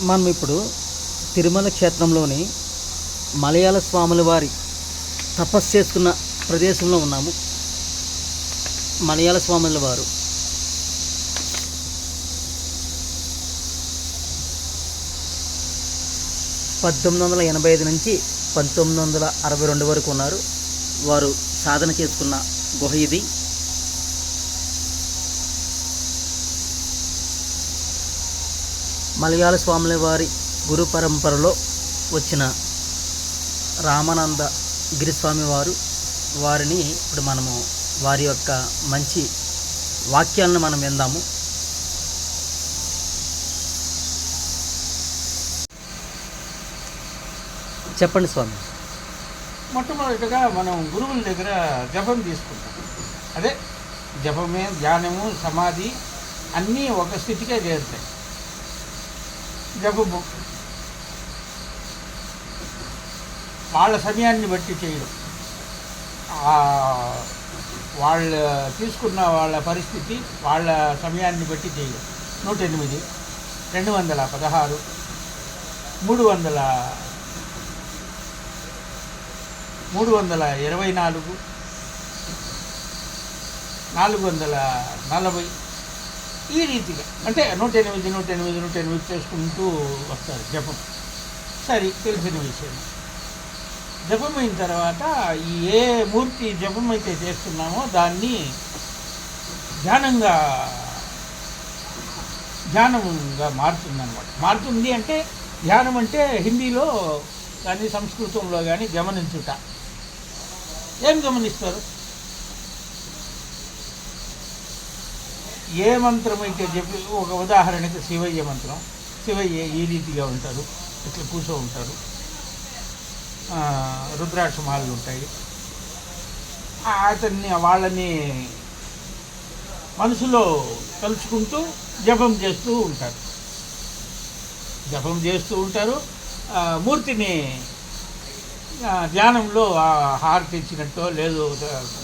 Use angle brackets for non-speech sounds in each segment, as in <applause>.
మనం ఇప్పుడు తిరుమల క్షేత్రంలోని మలయాళ స్వాముల వారి తపస్సు చేసుకున్న ప్రదేశంలో ఉన్నాము. మలయాళ స్వాముల వారు. పద్దెనిమిది వందల ఎనభై ఐదు నుంచి పంతొమ్మిది వందల అరవై రెండు వరకు ఉన్నారు. వారు సాధన చేసుకున్న గుహ ఇది. మలయాళ స్వాముల వారి గురు పరంపరలో వచ్చిన రామానంద గిరిస్వామి వారు వారిని ఇప్పుడు మనము వారి యొక్క మంచి వాక్యాలను మనం విందాము. చెప్పండి స్వామి. మొట్టమొదటిగా మనం గురువుల దగ్గర జపం తీసుకుంటాం. అదే జపమే ధ్యానము సమాధి అన్నీ ఒక స్థితికే చేరుతాయి. జగుబు వాళ్ళ సమయాన్ని బట్టి చేయడం. వాళ్ళు వాళ్ళ తీసుకున్న వాళ్ళ పరిస్థితి వాళ్ళ సమయాన్ని బట్టి చేయడం. నూట ఎనిమిది రెండు వందల పదహారు మూడు వందల మూడు వందల ఇరవై నాలుగు నాలుగు వందల నలభై ఈ రీతిగా. అంటే నూట ఎనిమిది నూట ఎనిమిది నూట ఎనిమిది చేసుకుంటూ వస్తారు జపం. సరే తెలిసిన విషయం. జపం అయిన తర్వాత ఈ ఏ మూర్తి జపం అయితే చేస్తున్నామో దాన్ని ధ్యానంగా ధ్యానంగా మారుతుందన్నమాట. మారుతుంది అంటే ధ్యానం అంటే హిందీలో కానీ సంస్కృతంలో కానీ గమనించుట. ఏం గమనిస్తారు? ఏ మంత్రం అయితే చెప్పి ఒక ఉదాహరణకి శివయ్య మంత్రం. శివయ్య ఈ రీతిగా ఉంటారు ఇట్లా కూర్చో ఉంటారు రుద్రాక్షమాలు ఉంటాయి. అతన్ని వాళ్ళని మనసులో కలుసుకుంటూ జపం చేస్తూ ఉంటారు. జపం చేస్తూ ఉంటారు. మూర్తిని ధ్యానంలో ఆ హారతి ఇచ్చినట్టో లేదు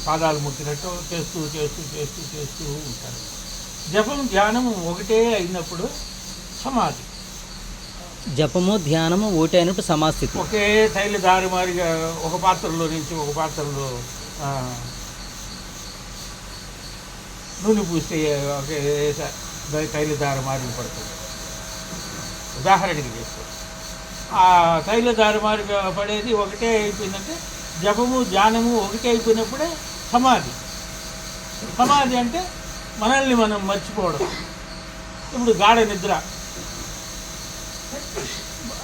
పాదాలు ముట్టినట్టో చేస్తూ చేస్తూ చేస్తూ చేస్తూ ఉంటారు. జపం ధ్యానం ఒకటే అయినప్పుడు సమాధి. జపము ధ్యానము ఒకటి అయినప్పుడు సమాస్థితి. ఒకే తైలు దారిమారిగా ఒక పాత్రలో నుంచి ఒక పాత్రలో నూనె పూస్తే ఒకే స- తైలు దారి మారి పడుతుంది. ఉదాహరణకి చేసుకో ఆ తైల దారి మారిగా పడేది ఒకటే అయిపోయిందంటే జపము ధ్యానము ఒకటే అయిపోయినప్పుడే సమాధి. సమాధి అంటే మనల్ని మనం మర్చిపోవడం. ఇప్పుడు గాఢ నిద్ర.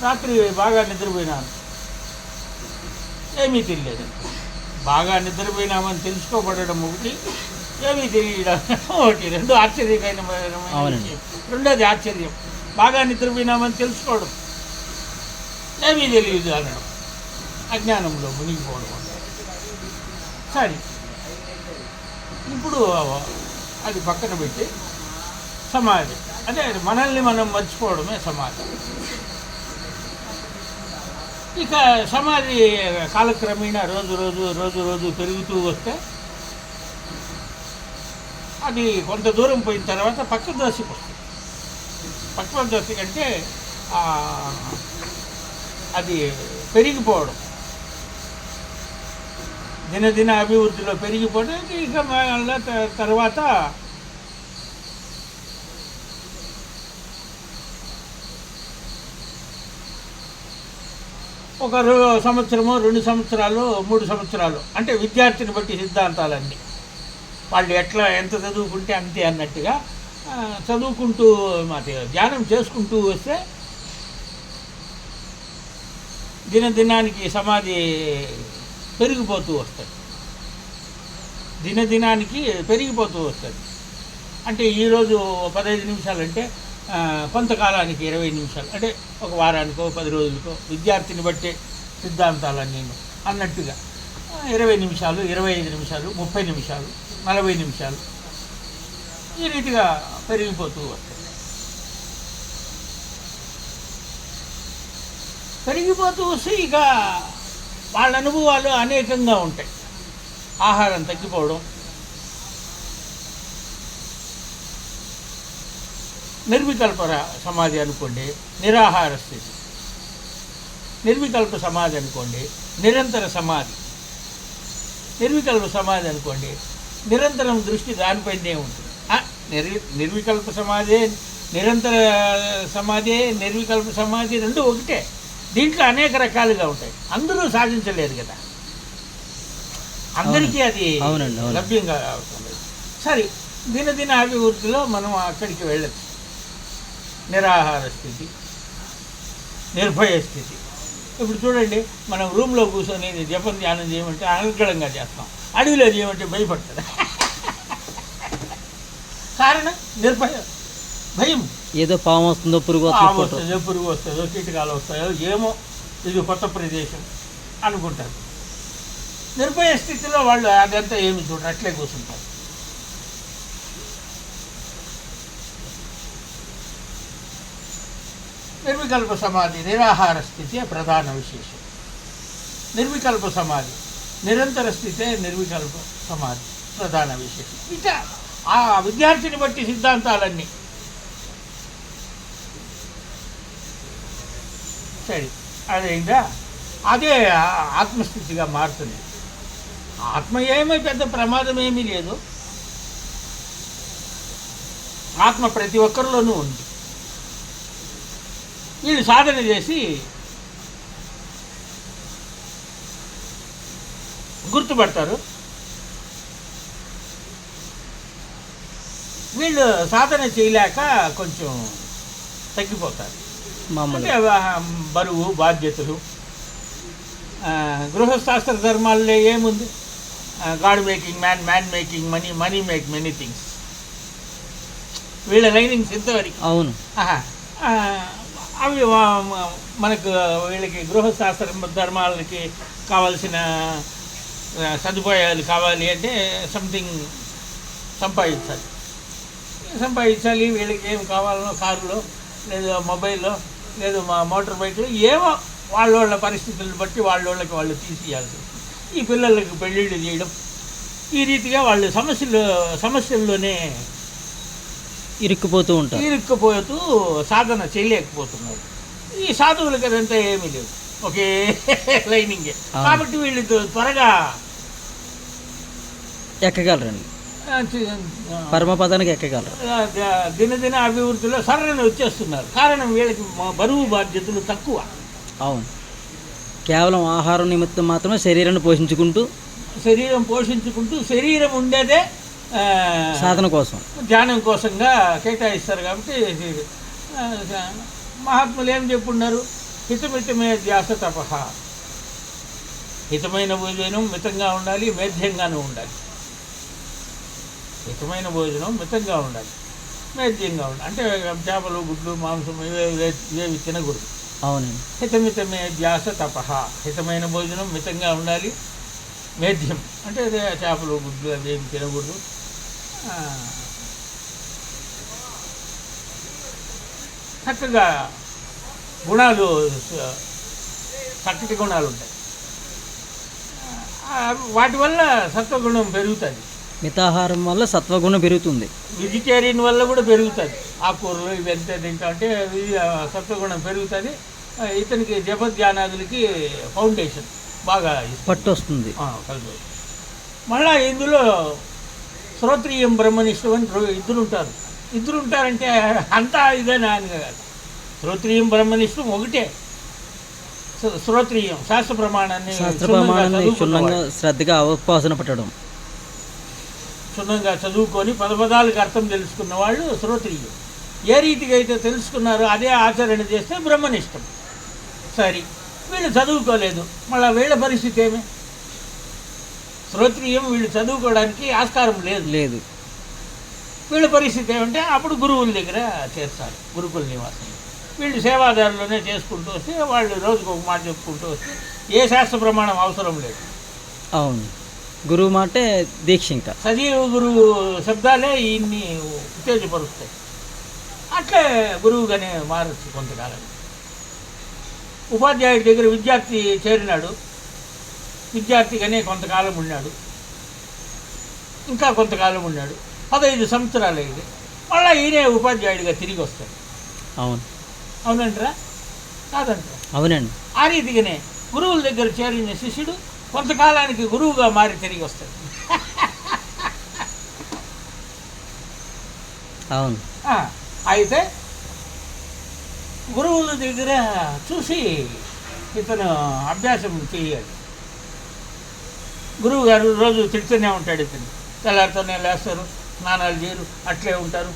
రాత్రి బాగా నిద్రపోయినాను. ఏమీ తెలియదు. బాగా నిద్రపోయినామని తెలుసుకోబడడం ఒకటి ఏమీ తెలియడం ఒకటి. రెండు. విషయం. రెండోది ఆశ్చర్యం. బాగా నిద్రపోయినామని తెలుసుకోవడం. ఏమీ తెలియదు అనడం. అజ్ఞానంలో మునిగిపోవడం. సరే. ఇప్పుడు అది పక్కన పెట్టి సమాధి. అంటే మనల్ని మనం మర్చిపోవడమే సమాధి. ఇక సమాధి కాలక్రమేణా రోజు రోజు రోజు రోజు పెరుగుతూ వస్తే అది కొంత దూరం పోయిన తర్వాత పక్క దోశకు వస్తుంది. పక్క దశ అంటే అది పెరిగిపోవడం. దినదిన అభివృద్ధిలో పెరిగిపోవడం ఇక మళ్ళా తర్వాత ఒక సంవత్సరము రెండు సంవత్సరాలు మూడు సంవత్సరాలు. అంటే విద్యార్థిని బట్టి సిద్ధాంతాలన్నీ. వాళ్ళు ఎట్లా ఎంత చదువుకుంటే అంతే అన్నట్టుగా చదువుకుంటూ మాది ధ్యానం చేసుకుంటూ వస్తే దినదినానికి సమాధి పెరిగిపోతూ వస్తుంది దినదినానికి పెరిగిపోతూ వస్తుంది అంటే ఈరోజు పదహైదు నిమిషాలంటే కొంతకాలానికి ఇరవై నిమిషాలు. అంటే ఒక వారానికో పది రోజులకో విద్యార్థిని బట్టే సిద్ధాంతాలన్నీ అన్నట్టుగా. ఇరవై నిమిషాలు ఇరవై ఐదు నిమిషాలు ముప్పై నిమిషాలు నలభై నిమిషాలు ఈ రీతిగా పెరిగిపోతూ వస్తాయి. పెరిగిపోతూ వస్తే ఇక వాళ్ళ అనుభవాలు అనేకంగా ఉంటాయి. ఆహారం తగ్గిపోవడం నిర్వికల్ప సమాధి అనుకోండి నిరాహార స్థితి. నిర్వికల్ప సమాధి అనుకోండి నిరంతర సమాధి. నిర్వికల్ప సమాధి అనుకోండి నిరంతరం దృష్టి దానిపైనే ఉంటుంది. నిర్వి నిర్వికల్ప సమాధి నిరంతర సమాధి నిర్వికల్ప సమాధి రెండు ఒకటే. దీంట్లో అనేక రకాలుగా ఉంటాయి. అందరూ సాధించలేరు కదా. అందరికీ అది. లభ్యంగా అవుతుంది సరే దినదిన అభివృద్ధిలో మనం అక్కడికి వెళ్ళచ్చు. నిరాహార స్థితి నిర్భయ స్థితి. ఇప్పుడు చూడండి మనం రూమ్లో కూర్చొని జపం ధ్యానం చేయమంటే అనర్గళంగా చేస్తాం. అడవిలో చేయమంటే భయపడుతుంది <laughs> కారణం నిర్భయం భయం. ఏదో పాము వస్తుందో పురుగు వస్తుందో పురుగు వస్తుందో కీటకాలు వస్తాయో ఏమో ఇది కొత్త ప్రదేశం అనుకుంటారు. నిర్భయ స్థితిలో వాళ్ళు అదంతా ఏమి చూడరు అట్లే కూర్చుంటారు. నిర్వికల్ప సమాధి నిరాహార స్థితి ప్రధాన విశేషం. నిర్వికల్ప సమాధి నిరంతర స్థితే నిర్వికల్ప సమాధి ప్రధాన విశేషం. ఇక ఆ విద్యార్థిని బట్టి సిద్ధాంతాలన్నీ సరే అదేందా? అదే ఆత్మస్థితిగా మారుతుంది. ఆత్మ ఏమీ పెద్ద ప్రమాదం ఏమీ లేదు. ఆత్మ ప్రతి ఒక్కరిలోనూ ఉంది. వీళ్ళు సాధన చేసి గుర్తుపడతారు. వీళ్ళు సాధన చేయలేక కొంచెం తగ్గిపోతారు. బరువు బాధ్యతలు. ఆ, గృహశాస్త్ర ధర్మాల్లో ఏముంది? God making man man making money money make many things. వీళ్ళ లైనింగ్స్ ఎంతవరకు? అవును. అవి మనకు వీళ్ళకి గృహశాస్త్ర ధర్మాలకి కావాల్సిన సదుపాయాలు కావాలి అంటే సంథింగ్ సంపాదించాలి. సంపాదించాలి వీళ్ళకి ఏం కావాలనో కారులో లేదు మొబైల్లో లేదు మా మోటార్ బైక్లో ఏమో వాళ్ళ వాళ్ళ పరిస్థితులను బట్టి వాళ్ళ వాళ్ళకి వాళ్ళు తీసియాల్సి. ఈ పిల్లలకు పెళ్ళిళ్ళు చేయడం ఈ రీతిగా వాళ్ళు సమస్యలు సమస్యల్లోనే ఇరుక్కుపోతూ ఉంటారు. ఇరుక్కుపోతూ సాధన చేయలేకపోతున్నారు. ఈ సాధువులకి అదంతా ఏమీ లేదు. ఒకే లైనింగే. కాబట్టి వీళ్ళు త్వ- త్వరగా ఎక్కగలరండి? పరమపదానికి ఎక్కగలరు? దినదిన అభివృద్ధిలో సరళన వచ్చేస్తున్నారు. కారణం వీళ్ళకి బరువు బాధ్యతలు తక్కువ. అవును. కేవలం ఆహారం నిమిత్తం మాత్రమే శరీరాన్ని పోషించుకుంటూ శరీరం పోషించుకుంటూ శరీరం ఉండేదే సాధన కోసం. ధ్యానం కోసంగా కేటాయిస్తారు కాబట్టి మహాత్ములు ఏం చెప్పున్నారు? హితమితమే ధ్యాస తపహ హితమైన భోజనం మితంగా ఉండాలి మేధ్యంగానూ ఉండాలి. హితమైన భోజనం మితంగా ఉండాలి. మేధ్యంగా ఉండాలి. అంటే చేపలు గుడ్లు మాంసం ఇవే ఇవే- ఇవేవి తినకూడదు. అవునండి. హితమితమే ధ్యాస తపహ హితమైన భోజనం మితంగా ఉండాలి. మేధ్యం అంటే అదే చేపలు గుడ్లు అవి ఏమి తినకూడదు. చక్కగా గుణాలు చక్కటి గుణాలు ఉంటాయి. వాటి వల్ల సత్వగుణం పెరుగుతుంది. మితాహారం వల్ల సత్వగుణం పెరుగుతుంది. వెజిటేరియన్ వల్ల కూడా పెరుగుతుంది. ఆకుకూరలు ఇవి ఎంత తింటా అంటే ఇవి, ఆ, సత్వగుణం పెరుగుతుంది. ఇతనికి జపధ్యానాదులకి ఫౌండేషన్ బాగా. పట్టు వస్తుంది మళ్ళా ఇందులో శ్రోత్రియం బ్రహ్మనిష్టం అని ఇద్దరు ఉంటారు. ఇద్దరు ఉంటారంటే అంతా ఇదేనా అని కాదు శ్రోత్రియం బ్రహ్మనిష్టం ఒకటే. శ్రో- శ్రోత్రియం శాస్త్ర ప్రమాణాన్ని శ్రద్ధగా అవపాసన పట్టడం. క్షుణ్ణంగా చదువుకొని పద పదాలకు అర్థం తెలుసుకున్న వాళ్ళు శ్రోత్రియం ఏ రీతిగా అయితే తెలుసుకున్నారో అదే ఆచరణ చేస్తే బ్రహ్మనిష్టం. సరే వీళ్ళు చదువుకోలేదు. మళ్ళీ వీళ్ళ పరిస్థితి ఏమి? శ్రోత్రియం వీళ్ళు చదువుకోవడానికి ఆస్కారం లేదు. లేదు. వీళ్ళ పరిస్థితి ఏమంటే అప్పుడు గురువుల దగ్గర చేస్తారు గురుకుల నివాసం. వీళ్ళు సేవాదారులోనే చేసుకుంటూ వస్తే వాళ్ళు రోజుకు ఒక మాట చెప్పుకుంటూ వస్తే ఏ శాస్త్ర ప్రమాణం అవసరం లేదు. అవును. గురువు మాటే దీక్ష ఇంకా సజీవ గురువు శబ్దాలే ఈయన్ని ఉత్తేజపరుస్తాయి అట్లే గురువుగానే మారచ్చు కొంతకాలం. ఉపాధ్యాయుడి దగ్గర విద్యార్థి చేరినాడు. విద్యార్థిగానే కొంతకాలం ఉన్నాడు. ఇంకా కొంతకాలం ఉన్నాడు. పదహైదు సంవత్సరాలు ఇది. మళ్ళీ ఈయనే ఉపాధ్యాయుడిగా తిరిగి వస్తాడు. అవును. అవునంటారా? కాదంటారా? అవునండి. ఆ రీతిగానే గురువుల దగ్గర చేరిన శిష్యుడు కొంతకాలానికి గురువుగా మారి తిరిగి వస్తాడు. అవును. ఆ, అయితే గురువుల దగ్గర చూసి ఇతను అభ్యాసం చేయాలి. గురువు గారు రోజు తిడుతూనే ఉంటాడు ఇతను. తెల్లారితోనే లేస్తారు స్నానాలు చేయరు అట్లే ఉంటారు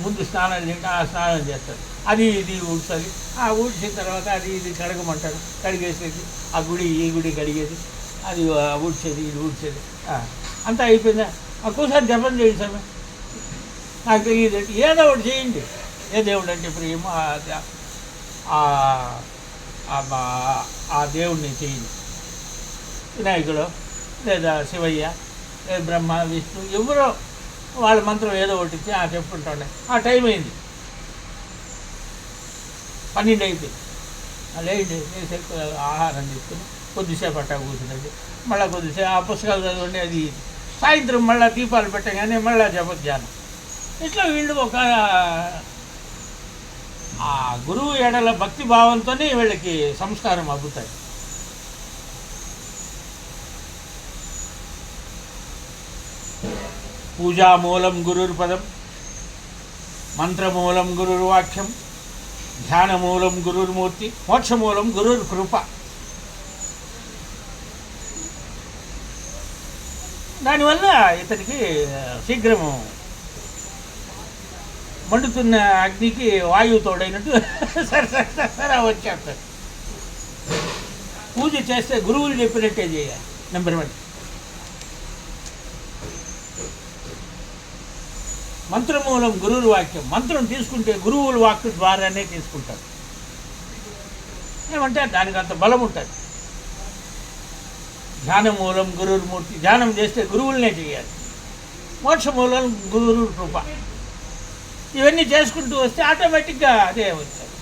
ముందు స్నానాలు చేయండి ఆ స్నానం చేస్తారు. అది ఇది ఊడ్చాలి. ఆ ఊడ్చిన తర్వాత అది ఇది కడగమంటారు కడిగేసేది ఆ గుడి ఈ గుడి కడిగేది. అది ఊడ్చేది ఇది ఊడ్చేది. అంతా అయిపోయిందా? ఒక్కోసారి జపం చేయండి సార్ నాకు తెలియదు. ఏదో ఒకటి చేయండి. ఏ దేవుడు అంటే ప్రేమ ఆ- దేవుడిని చేయండి. వినాయకుడు లేదా శివయ్య లేదా బ్రహ్మ విష్ణు ఎవరో వాళ్ళ మంత్రం ఏదో ఒకటి ఇచ్చి ఆ చెప్పుకుంటాండే. ఆ టైం అయింది. పన్నెండు అయిపోయింది. ఆ లేండి ఆహారం తీసుకుని కొద్దిసేపు అట్టా కూర్చున్నది. మళ్ళీ కొద్దిసేపు ఆ పుస్తకాలు చదవండి అది సాయంత్రం మళ్ళీ దీపాలు పెట్టగానే మళ్ళీ జపధ్యానం ఇట్లా వీళ్ళు ఒక ఆ గురువు ఎడల భక్తి భావంతోనే వీళ్ళకి సంస్కారం అబ్బుతాయి. పూజామూలం గురుర్పదం మంత్రమూలం గురుర్వాక్యం ధ్యానమూలం గురుర్మూర్తి మోక్షమూలం గురుర్ కృప. దానివల్ల ఇతనికి శీఘ్రము మండుతున్న అగ్నికి వాయువు తోడైనట్టు <laughs> సరే సరే సరే సరే వచ్చేస్తాడు. పూజ చేస్తే గురువులు చెప్పినట్టే చేయాలి నెంబర్ వన్. మంత్రమూలం గురువుల వాక్యం. మంత్రం తీసుకుంటే గురువుల వాక్యం ద్వారానే తీసుకుంటారు. ఏమంటే దానికి అంత బలం ఉంటుంది. ధ్యానమూలం గురుమూర్తి ధ్యానం చేస్తే గురువులనే చేయాలి. మోక్ష మూలం గురు కృప. ఇవన్నీ చేసుకుంటూ వస్తే ఆటోమేటిక్గా అదే వచ్చారు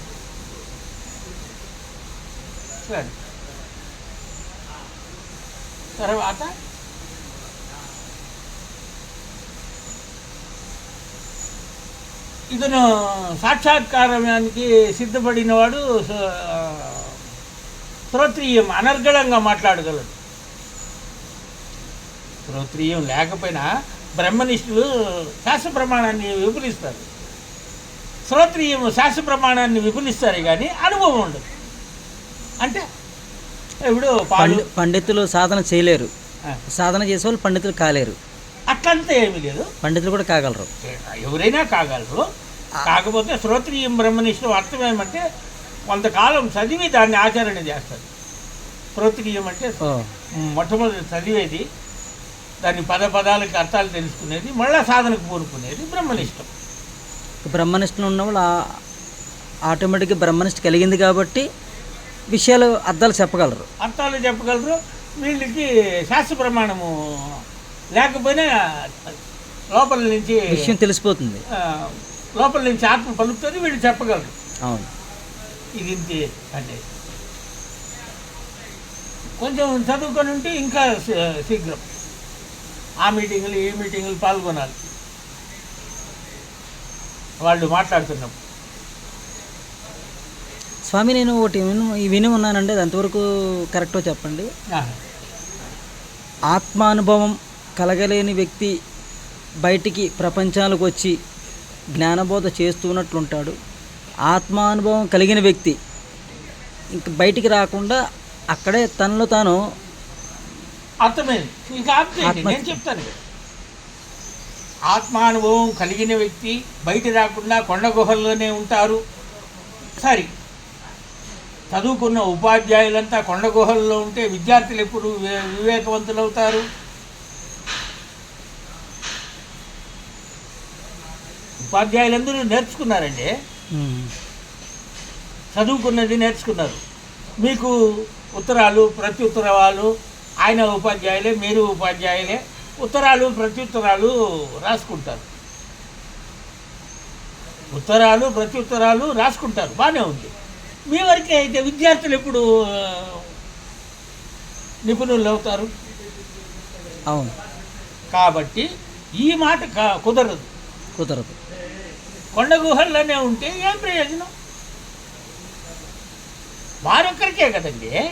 సరే తర్వాత? ఇతను సాక్షాత్కారానికి సిద్ధపడినవాడు శ్రోత్రియం అనర్గళంగా మాట్లాడగలడు. శ్రోత్రియం లేకపోయినా బ్రహ్మనిష్ఠులు శాస్త్ర ప్రమాణాన్ని విపులిస్తారు. శ్రోత్రియం శాస్త్ర ప్రమాణాన్ని విపులిస్తారు కానీ అనుభవం ఉండదు. అంటే ఇప్పుడు పండితులు సాధన చేయలేరు. సాధన చేసే వాళ్ళు పండితులు కాలేరు. అట్లంతా ఏమీ లేదు. పండితులు కూడా కాగలరు. ఎవరైనా కాగలరు. కాకపోతే శ్రోత్రియం బ్రహ్మనిష్టం అర్థం ఏమంటే కొంతకాలం చదివి దాన్ని ఆచరణ చేస్తారు. శ్రోత్రియం అంటే మొట్టమొదటి చదివేది దాని పద పదాలకి అర్థాలు తెలుసుకునేది మళ్ళా సాధనకు పూనుకునేది బ్రహ్మనిష్టం. బ్రహ్మనిష్టం ఉన్న వాళ్ళు ఆ- ఆటోమేటిక్గా బ్రహ్మనిష్ట కలిగింది కాబట్టి విషయాలు అర్థాలు చెప్పగలరు. అర్థాలు చెప్పగలరు. వీళ్ళకి శాస్త్ర ప్రమాణము లేకపోయినా లోపల నుంచి విషయం తెలిసిపోతుంది. లోపల నుంచి ఆత్మ పలుకుతుంది వీళ్ళు చెప్పగలరు. అవును. ఇది అంటే. కొంచెం చదువుకొని ఉంటే ఇంకా శీఘ్రం. ఆ మీటింగులు ఈ మీటింగులు పాల్గొనాలి. వాళ్ళు మాట్లాడుతున్నప్పుడు. స్వామి నేను ఒకటి విను విని ఉన్నానండి అది ఎంతవరకు కరెక్టో చెప్పండి. ఆత్మానుభవం కలగలేని వ్యక్తి బయటికి ప్రపంచాలకు వచ్చి జ్ఞానబోధ చేస్తున్నట్లుంటాడు. ఆత్మానుభవం కలిగిన వ్యక్తి ఇంక బయటికి రాకుండా అక్కడే తనలో తాను అర్థమైంది. ఇంకా నేను చెప్తాను. ఆత్మానుభవం కలిగిన వ్యక్తి బయట రాకుండా కొండ గుహల్లోనే ఉంటారు. సరే. చదువుకున్న ఉపాధ్యాయులంతా కొండ గుహల్లో ఉంటే విద్యార్థులు ఎప్పుడు వివే- వివేకవంతులు అవుతారు ఉపాధ్యాయులందరూ నేర్చుకున్నారండి. చదువుకున్నది నేర్చుకున్నారు. మీకు ఉత్తరాలు ప్రత్యుత్తరాలు ఆయన ఉపాధ్యాయులే మీరు ఉపాధ్యాయులే. ఉత్తరాలు ప్రత్యుత్తరాలు రాసుకుంటారు. ఉత్తరాలు ప్రత్యుత్తరాలు రాసుకుంటారు. బాగానే ఉంది. మీ వరకే అయితే విద్యార్థులు ఎప్పుడు నిపుణులు అవుతారు? అవును. కాబట్టి ఈ మాట కుదరదు. కుదరదు. కొండ గుహల్లోనే ఉంటే ఏం ప్రయోజనం? వారొక్కరికే కదండి.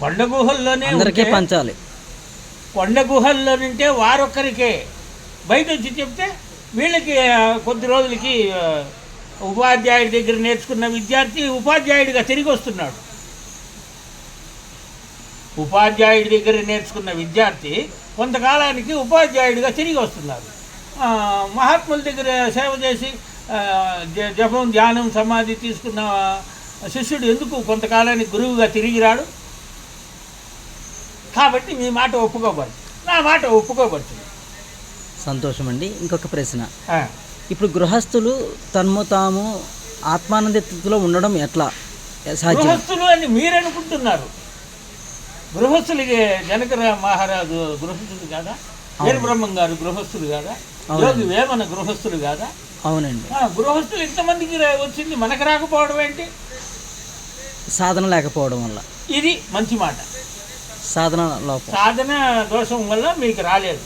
కొండ గుహల్లోనే అందరికీ ఉంటే- పంచాలి. కొండ గుహల్లో నుంటే వారొక్కరికే. బయట వచ్చి చెప్తే వీళ్ళకి కొద్ది రోజులకి ఉపాధ్యాయుడి దగ్గర నేర్చుకున్న విద్యార్థి ఉపాధ్యాయుడిగా తిరిగి వస్తున్నాడు. ఉపాధ్యాయుడి దగ్గర నేర్చుకున్న విద్యార్థి కొంతకాలానికి ఉపాధ్యాయుడిగా తిరిగి వస్తున్నారు. ఆ, మహాత్ముల దగ్గర సేవ చేసి జపం ధ్యానం సమాధి తీసుకున్న శిష్యుడు ఎందుకు కొంతకాలానికి గురువుగా తిరిగి రాడు? కాబట్టి మీ మాట ఒప్పుకోబడుతుంది. నా మాట ఒప్పుకోబడుతుంది. సంతోషం అండి ఇంకొక ప్రశ్న. ఇప్పుడు గృహస్థులు తన్ము తాము ఆత్మానంద స్థితిలో ఉండడం ఎట్లా? గృహస్థులు అని మీరు అనుకుంటున్నారు గృహస్థులకి జనకర మహారాజు గృహస్థులు కాదా? వీర బ్రహ్మం గారు గృహస్థులు కాదా. యోగి వేమన గృహస్థులు కాదా? అవునండి. గృహస్థులు ఇంతమందికి వచ్చింది మనకు రాకపోవడం ఏంటి? సాధన లేకపోవడం వల్ల. ఇది మంచి మాట. సాధన లోపం. సాధన దోషం వల్ల మీకు రాలేదు.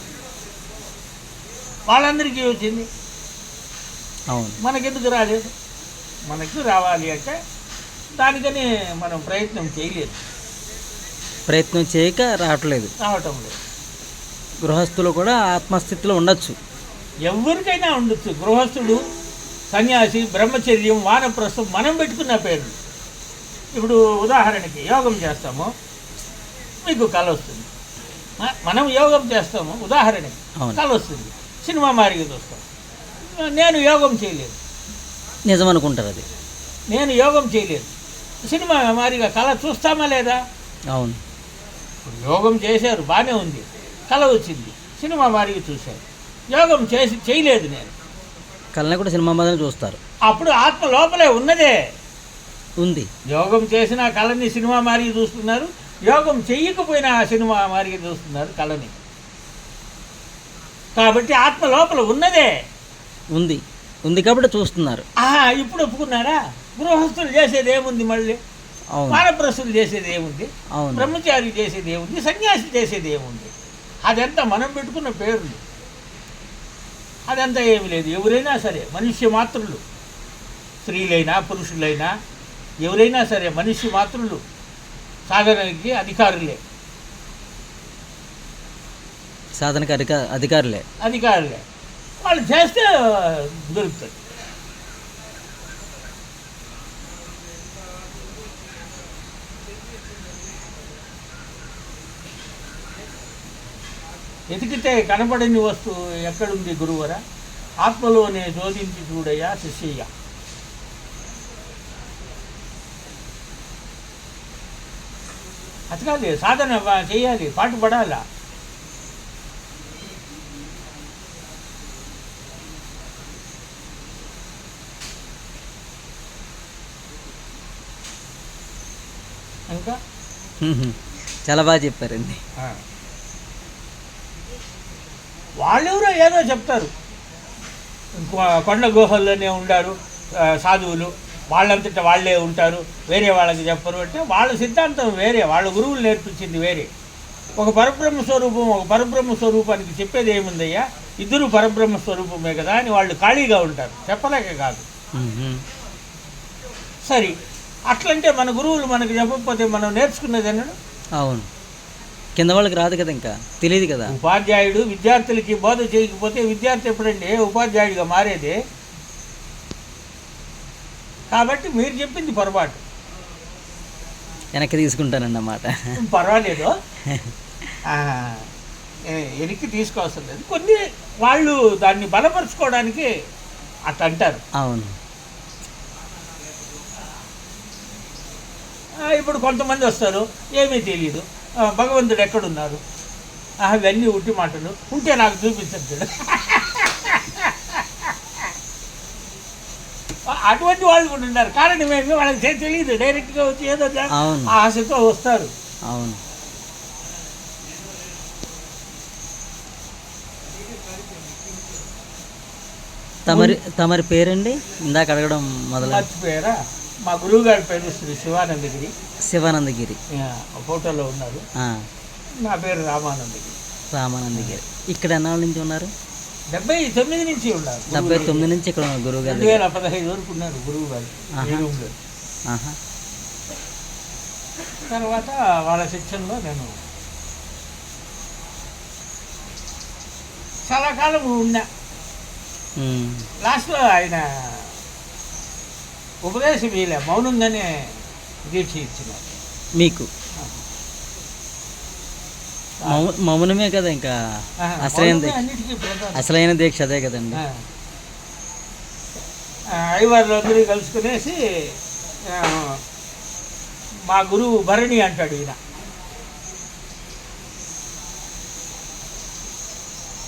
వాళ్ళందరికీ వచ్చింది. అవును. మనకెందుకు రాలేదు? మనకు రావాలి అంటే దానికని మనం ప్రయత్నం చేయలేదు. ప్రయత్నం చేయక రావట్లేదు. రావటం లేదు. గృహస్థులు కూడా ఆత్మస్థితిలో ఉండొచ్చు. ఎవరికైనా ఉండొచ్చు. గృహస్థుడు సన్యాసి బ్రహ్మచర్యం వానప్రస్థం మనం పెట్టుకున్న పేర్లు ఇప్పుడు ఉదాహరణకి యోగం చేస్తాము. మీకు కళ వస్తుంది. మనం యోగం చేస్తాము ఉదాహరణకి కళ వస్తుంది. సినిమా మారిగా చూస్తాం. నేను యోగం చేయలేదు. నిజం అనుకుంటారు అది. నేను యోగం చేయలేదు. సినిమా మారిగా కళ చూస్తామా లేదా? అవును. ఇప్పుడు యోగం చేశారు బాగానే ఉంది. కళ వచ్చింది సినిమా మారిగా చూశారు. యోగం చేసి చేయలేదు నేను. కళ్ళని కూడా సినిమా మాదిరి చూస్తారు. అప్పుడు ఆత్మ లోపలే ఉన్నదే. ఉంది. యోగం చేసిన కళని సినిమా మారిగి చూస్తున్నారు యోగం చెయ్యకపోయినా ఆ సినిమా మారిగి చూస్తున్నారు కళని. కాబట్టి ఆత్మ లోపల ఉన్నదే. ఉంది. ఉంది కాబట్టి చూస్తున్నారు. ఆహా ఇప్పుడు ఒప్పుకున్నారా? గృహస్థులు చేసేది ఏముంది మళ్ళీ? వానప్రస్తులు చేసేది ఏముంది? బ్రహ్మచారి చేసేది ఏముంది? సన్యాసి చేసేది ఏముంది? అదంతా మనం పెట్టుకున్న పేర్లు. అదంతా ఏమి లేదు. ఎవరైనా సరే మనుష్య మాత్రులు. స్త్రీలైనా పురుషులైనా ఎవరైనా సరే మనుష్య మాత్రులు. సాధనకి అధికారులే. సాధనకి అధిక అధికారులే. అధికారులే. వాళ్ళు చేస్తే దొరుకుతుంది. ఎతికితే కనబడని వస్తువు ఎక్కడుంది గురువర? ఆత్మలోనే శోధించి చూడయ్యా శిష్యయ్య? అతకాలి సాధన చేయాలి పాటు పడాలా? ఇంకా. చాలా బాగా చెప్పారండి. వాళ్ళెవరో ఏదో చెప్తారు. కొండ గుహల్లోనే ఉండారు సాధువులు. వాళ్ళంతట వాళ్ళే ఉంటారు వేరే వాళ్ళకి చెప్పరు అంటే వాళ్ళ సిద్ధాంతం వేరే వాళ్ళ గురువులు నేర్పించింది వేరే. ఒక పరబ్రహ్మ స్వరూపం ఒక పరబ్రహ్మ స్వరూపానికి చెప్పేది ఏముందయ్యా? ఇద్దరు పరబ్రహ్మ స్వరూపమే కదా అని వాళ్ళు ఖాళీగా ఉంటారు చెప్పలేక కాదు. సరే అట్లంటే మన గురువులు మనకు చెప్పకపోతే మనం నేర్చుకున్నది అన్నాడు అవును. కింద వాళ్ళకి రాదు కదా ఇంకా తెలియదు కదా. ఉపాధ్యాయుడు విద్యార్థులకి బోధ చేయకపోతే విద్యార్థి ఎప్పుడండి? ఉపాధ్యాయుడిగా మారేది? కాబట్టి మీరు చెప్పింది పొరపాటు. వెనక్కి తీసుకుంటానండి అన్నమాట పర్వాలేదు వెనక్కి తీసుకోవసరం లేదు. కొన్ని వాళ్ళు దాన్ని బలపరుచుకోవడానికి అట్ట అంటారు. అవును. ఇప్పుడు కొంతమంది వస్తారు. ఏమీ తెలియదు భగవంతుడు ఎక్కడున్నారు? అవన్నీ ఉట్టి మాటలు. ఉంటే నాకు చూపించద్దు అటువంటి వాళ్ళు కూడా ఉన్నారు. కారణం ఏమి వాళ్ళకి తెలియదు. డైరెక్ట్గా వచ్చి ఏదో ఆశతో వస్తారు. అవును. తమరి తమరి పేరండి? ఇందాక అడగడం మొదలు మర్చిపోయారా మా గురువు గారి పేరు శ్రీ శివానందగిరి. శివానందగిరి. ఫోటోలో ఉన్నారు. నా పేరు రామానందగిరి. రామానందగిరి. ఇక్కడ ఎన్నాళ్ళ నుంచి ఉన్నారు? డెబ్బై తొమ్మిది నుంచి ఉన్నారు డెబ్బై తొమ్మిది నుంచి ఇక్కడ గురువు గారి. రెండు వేల పదహైదు వరకు ఉన్నారు గురువు గారు. రూమ్లో. తర్వాత వాళ్ళ శిక్షణలో నేను చాలా కాలం ఉన్నా. లాస్ట్లో ఆయన ఉపదేశం వీలే మౌనంగానే దీక్ష ఇచ్చినారు మీకు? మౌనమే కదా ఇంకా. అసలైన. అసలైన దీక్ష అదే కదండి. ఆ. ఆ, అయ్యవార్లు అందరూ కలుసుకునేసి మా గురువు భరణి అంటాడు ఈయన.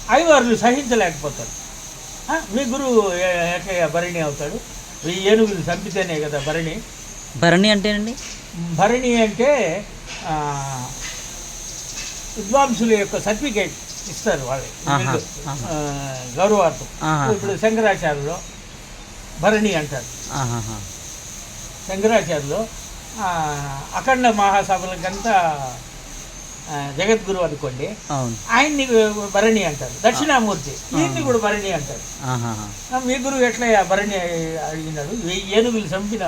అయ్యవార్లు సహించలేకపోతారు. ఆ, మీ గురువు ఏకయ్య భరణి అవుతాడు. వెయ్యి ఏనుగులు చంపితేనే కదా భరణి. భరణి అంటేనండి? భరణి అంటే ఆ, విద్వాంసుల యొక్క సర్టిఫికేట్ ఇస్తారు వాళ్ళకి గౌరవార్థం. ఇప్పుడు శంకరాచార్యులో భరణి అంటారు. శంకరాచార్యులో ఆ, అఖండ మహాసభలకంతా జగద్గురు అనుకోండి ఆయన్ని భరణి అంటారు. దక్షిణామూర్తి. ఈయన్ని కూడా భరణి అంటారు. మీ గురువు ఎట్లా భరణి అడిగినాడు? వెయ్యి ఏనుగులు చంపిన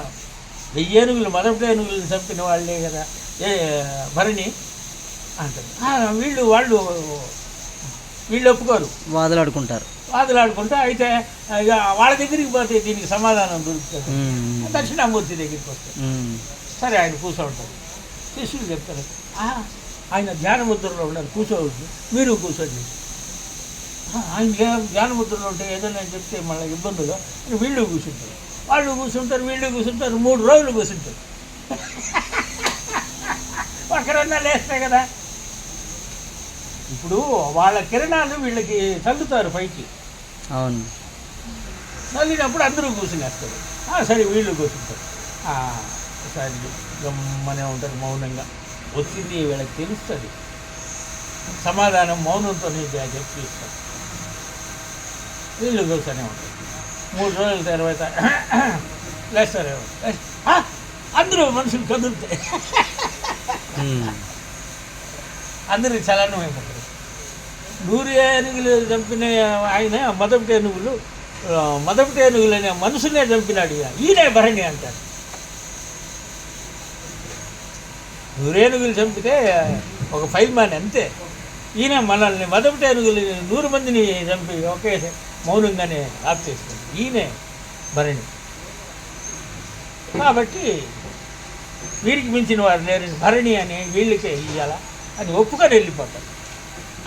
వెయ్యి ఏనుగులు మొదటి ఏనుగులు చంపిన వాళ్ళే కదా. భరణి అంటారు. వీళ్ళు వాళ్ళు వీళ్ళు ఒప్పుకోరు. వాదులాడుకుంటారు. వాదులాడుకుంటా అయితే ఇక వాళ్ళ దగ్గరికి పోతే దీనికి సమాధానం దొరుకుతుంది. దక్షిణామూర్తి దగ్గరికి వస్తే. సరే ఆయన కూర్చోంటారు శిష్యులు చెప్తారు "ఆ, ఆయన ధ్యానముద్రలో ఉన్నారు కూర్చోవద్దు మీరు కూర్చోండి. "ఆ, ఆయన ధ్యా- ధ్యానముద్రలో ఉంటే ఏదైనా చెప్తే మళ్ళీ ఇబ్బందులు వీళ్ళు కూర్చుంటారు. వాళ్ళు కూర్చుంటారు వీళ్ళు కూర్చుంటారు మూడు రోజులు కూర్చుంటారు. <laughs> ఒకరన్నా లేస్తే కదా ఇప్పుడు వాళ్ళ కిరణాలు వీళ్ళకి తగ్గుతారు పైకి. అవును. చల్లినప్పుడు అందరూ కూర్చునేస్తారు "ఆ, సరే వీళ్ళు కూర్చుంటారు "ఆ, సరే గమ్మనే ఉంటారు మౌనంగా. వచ్చింది వీళ్ళకి తెలుస్తుంది. సమాధానం మౌనంతోనే జ- చెప్పిస్తారు వీళ్ళు కూర్చొనే ఉంటారు. మూడు రోజుల తర్వాత <coughs> లేస్తారు? "ఆ, అందరూ మనుషులు కదులుతాయి. అందరూ చలనం అయిపోతారు నూరు ఏనుగులు చంపిన ఆయన మొదటి ఏనుగులు ఆ, మొదటి ఏనుగులు అనే మనుషులనే చంపినాడు ఈయనే. భరణి అంటారు. నూరేనుగులు చంపితే ఒక ఫైవ్ మ్యాన్ అంతే. ఈయన మనల్ని మొదటి ఏనుగులు నూరు మందిని చంపి ఒకే మౌనంగానే ఆఫ్ చేస్తుంది ఈయనే భరణి. కాబట్టి వీరికి మించిన వారు లేరు. భరణి అని వీళ్ళకే ఇవ్వాలా అని ఒప్పుకొని వెళ్ళిపోతారు.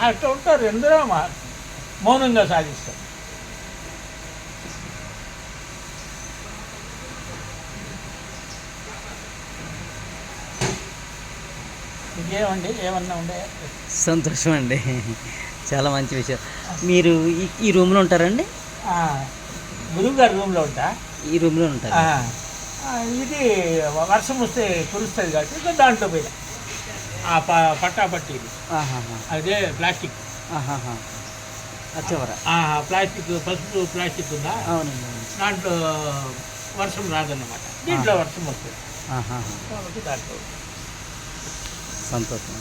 అట్లా ఉంటారు ఎందరో మా మౌనంగా సాగిస్తారు. ఇంకేమండి? ఏమన్నా ఉండే? సంతోషం అండి చాలా మంచి విషయం. మీరు ఈ రూమ్లో ఉంటారండి? గురువు గారి రూమ్లో ఉంటా? ఈ రూమ్లో ఉంటారు. ఇది వర్షం వస్తే కురుస్తుంది కాబట్టి దాంట్లో పోయినా. ఆ పట్టా ఆహాహా. అదే ప్లాస్టిక్. ప్లాస్టిక్ పసుపు ప్లాస్టిక్ ఉందా. దాంట్లో వర్షం రాదన్నమాట. దీంట్లో వర్షం వస్తుంది. కాబట్టి దాంట్లో. సంతోషం.